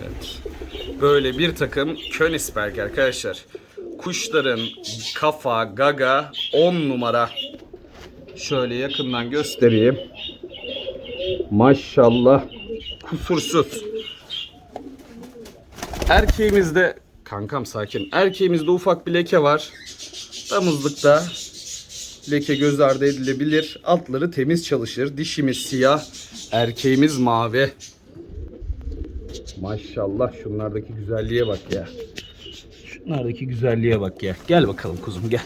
Evet. Böyle bir takım Königsberg arkadaşlar. Kuşların kafa, gaga 10 numara. Şöyle yakından göstereyim. Maşallah kusursuz. Erkeğimizde kankam sakin. Erkeğimizde ufak bir leke var. Damızlıkta leke göz ardı edilebilir. Altları temiz çalışır. Dişimiz siyah, erkeğimiz mavi. Maşallah şunlardaki güzelliğe bak ya. Şunlardaki güzelliğe bak ya. Gel bakalım kuzum gel.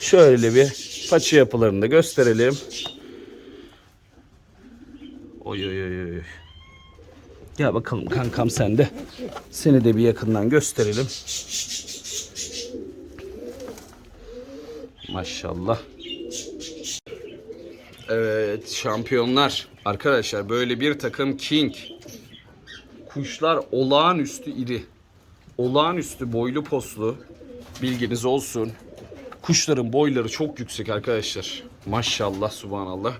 Şöyle bir paça yapılarını da gösterelim. Oy oy oy oy. Gel bakalım kankam sen de. Seni de bir yakından gösterelim. Maşallah. Evet şampiyonlar. Arkadaşlar böyle bir takım King. Kuşlar olağanüstü iri. Olağanüstü boylu poslu. Bilginiz olsun. Kuşların boyları çok yüksek arkadaşlar. Maşallah subhanallah.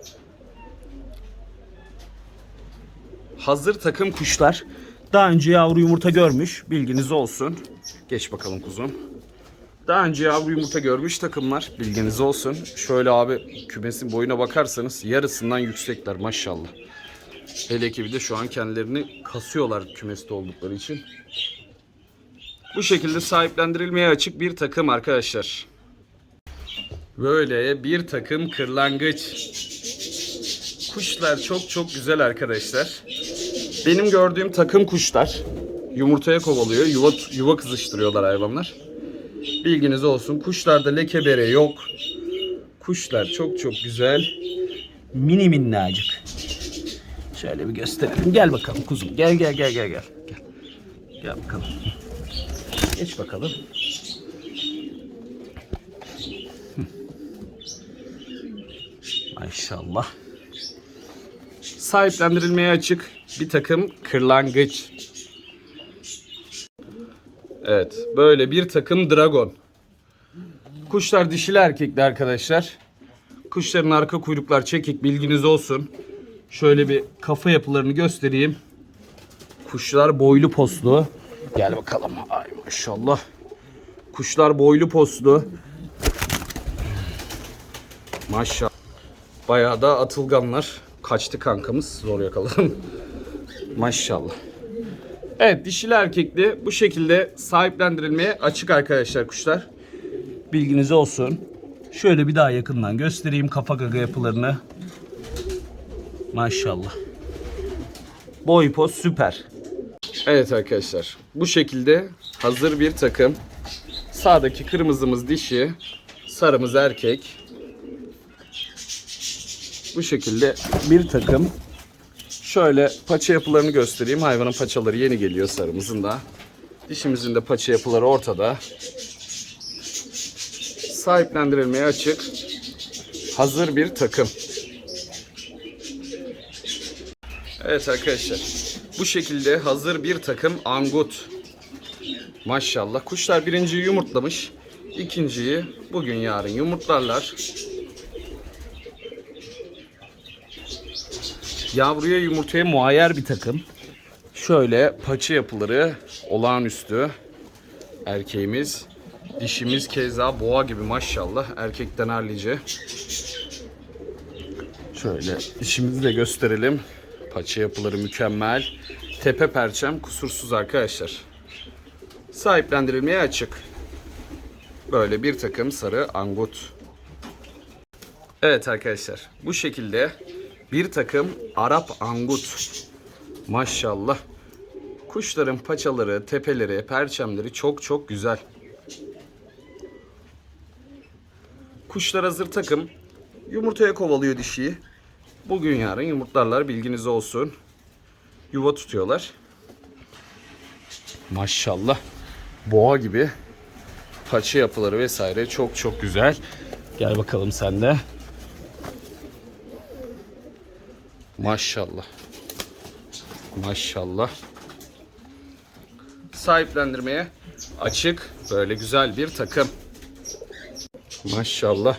Hazır takım kuşlar. Daha önce yavru yumurta görmüş. Bilginiz olsun. Geç bakalım kuzum. Daha önce yavru yumurta görmüş takımlar. Bilginiz olsun. Şöyle abi kümesin boyuna bakarsanız yarısından yüksekler maşallah. Hele ki de şu an kendilerini kasıyorlar kümeste oldukları için. Bu şekilde sahiplendirilmeye açık bir takım arkadaşlar. Böyle bir takım kırlangıç. Kuşlar çok çok güzel arkadaşlar. Benim gördüğüm takım kuşlar yumurtaya kovalıyor. Yuva, yuva kızıştırıyorlar hayvanlar. Bilginiz olsun. Kuşlarda leke bere yok. Kuşlar çok çok güzel. Mini minnacık. Şöyle bir gösterelim. Gel bakalım kuzum. Gel gel gel gel gel. Gel, gel bakalım. Geç bakalım. Maşallah. Sahiplendirilmeye açık bir takım kırlangıç. Evet, böyle bir takım dragon. Kuşlar dişili erkekli arkadaşlar. Kuşların arka kuyruklar çekik bilginiz olsun. Şöyle bir kafa yapılarını göstereyim. Kuşlar boylu poslu. Gel bakalım. Ay maşallah. Kuşlar boylu poslu. Maşallah. Bayağı da atılganlar. Kaçtı kankamız. Zor yakaladım. Maşallah. Evet dişili erkekli bu şekilde sahiplendirilmeye açık arkadaşlar kuşlar. Bilginiz olsun. Şöyle bir daha yakından göstereyim kafa gaga yapılarını. Maşallah. Boy poz süper. Evet arkadaşlar bu şekilde hazır bir takım. Sağdaki kırmızımız dişi, sarımız erkek. Bu şekilde bir takım. Şöyle paça yapılarını göstereyim. Hayvanın paçaları yeni geliyor sarımızın da. Dişimizin de paça yapıları ortada. Sahiplendirilmeye açık. Hazır bir takım. Evet arkadaşlar. Bu şekilde hazır bir takım angut. Maşallah. Kuşlar birinciyi yumurtlamış. İkinciyi bugün yarın yumurtlarlar. Yavruya yumurtaya muayyer bir takım. Şöyle paça yapıları olağanüstü. Erkeğimiz, dişimiz keza boğa gibi maşallah. Erkekten harlice. Şöyle dişimizi de gösterelim. Paça yapıları mükemmel. Tepe perçem kusursuz arkadaşlar. Sahiplendirilmeye açık. Böyle bir takım sarı angut. Evet arkadaşlar bu şekilde bir takım Arap angut. Maşallah. Kuşların paçaları, tepeleri, perçemleri çok çok güzel. Kuşlar hazır takım. Yumurtaya kovalıyor dişiyi. Bugün yarın yumurtlarlar bilginiz olsun. Yuva tutuyorlar. Maşallah. Boğa gibi paça yapıları vesaire çok çok güzel. Gel bakalım sen de. Maşallah. Maşallah. Sahiplendirmeye açık böyle güzel bir takım. Maşallah.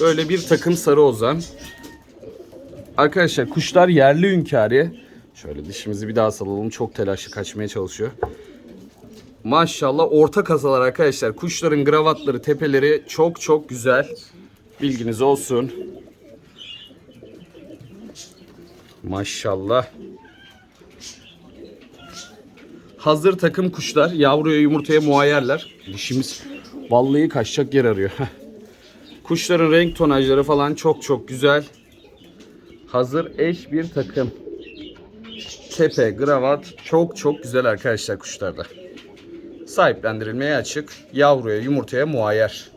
Böyle bir takım sarı ozan. Arkadaşlar kuşlar yerli hünkârı. Şöyle dişimizi bir daha salalım. Çok telaşlı kaçmaya çalışıyor. Maşallah orta kasalar arkadaşlar. Kuşların gravatları, tepeleri çok çok güzel. Bilginiz olsun. Maşallah. Hazır takım kuşlar. Yavruya yumurtaya muayyerler. Dişimiz vallahi kaçacak yer arıyor. Kuşların renk tonajları falan çok çok güzel. Hazır eş bir takım. Tepe, gravat çok çok güzel arkadaşlar kuşlarda. Sahiplendirilmeye açık. Yavruya, yumurtaya muayyer.